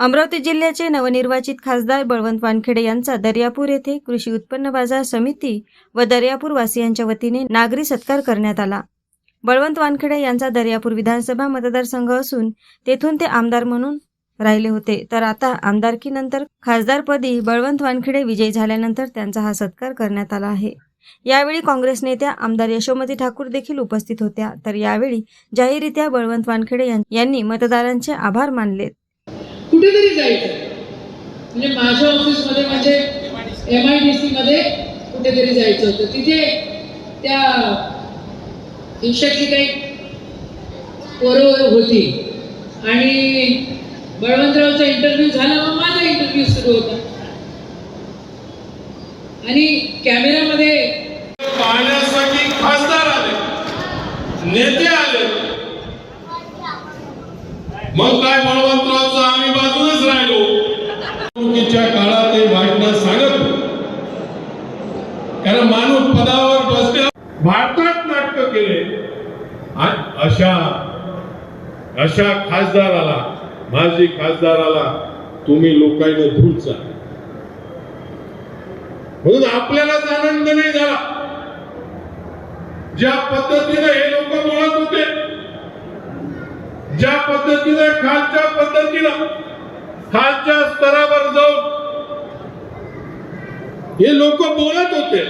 अमरावती जिल्ह्याचे नवनिर्वाचित खासदार बळवंत वानखेडे यांचा दर्यापूर येथे कृषी उत्पन्न बाजार समिती व दर्यापूर वासियांच्या वतीने नागरी सत्कार करण्यात आला. बळवंत वानखेडे यांचा दर्यापूर विधानसभा मतदारसंघ असून तेथून ते आमदार म्हणून राहिले होते. तर आता आमदारकीनंतर खासदारपदी बळवंत वानखेडे विजयी झाल्यानंतर त्यांचा हा सत्कार करण्यात आला आहे. यावेळी काँग्रेस नेत्या आमदार यशोमती ठाकूर देखील उपस्थित होत्या. तर यावेळी जाहीररित्या बळवंत वानखेडे यां- यांनी मतदारांचे आभार मानलेत. कुठेतरी जायचं. म्हणजे माझ्या ऑफिसमध्ये माझे एम आय डी सीमध्ये कुठेतरी जायचं होतं. तिथे त्या शिक्षकची काही पोरं होती. आणि बळवंतरावचा इंटरव्ह्यू झाला मग माझा इंटरव्ह्यू सुरू होता. आणि कॅमेरामध्ये पाहण्यासाठी खासदार आले नेते आले. मग काय बळवंत आम्ही बाजूनच राहिलो निवडणुकीच्या काळात ते वाटणं सांगत होते. कारण माणूस पदावर बसल्या भारतात नाटक केले. अशा अशा खासदाराला माजी खासदाराला तुम्ही लोकांना धूळचा म्हणून आपल्यालाच आनंद नाही झाला. ज्या पद्धतीने हे लोक बोलत होते ज्या पद्धतीने खालच्या पद्धतीनं खालच्या हे लोक बोलत होते.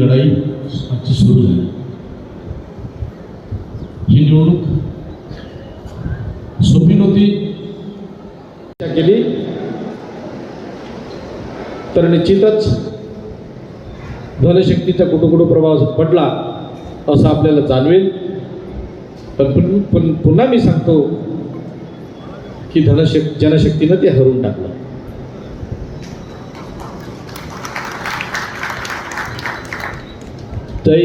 लढाई आजची सुरू झाली. ही निवडणूक सोपी नव्हती. केली तर निश्चितच धनशक्तीचा कुठं कुठं प्रभाव पडला असं आपल्याला जाणवेल. पण पण पुन्हा मी सांगतो की धनशक्ती जनशक्तीनं ते हरून टाकलं. तै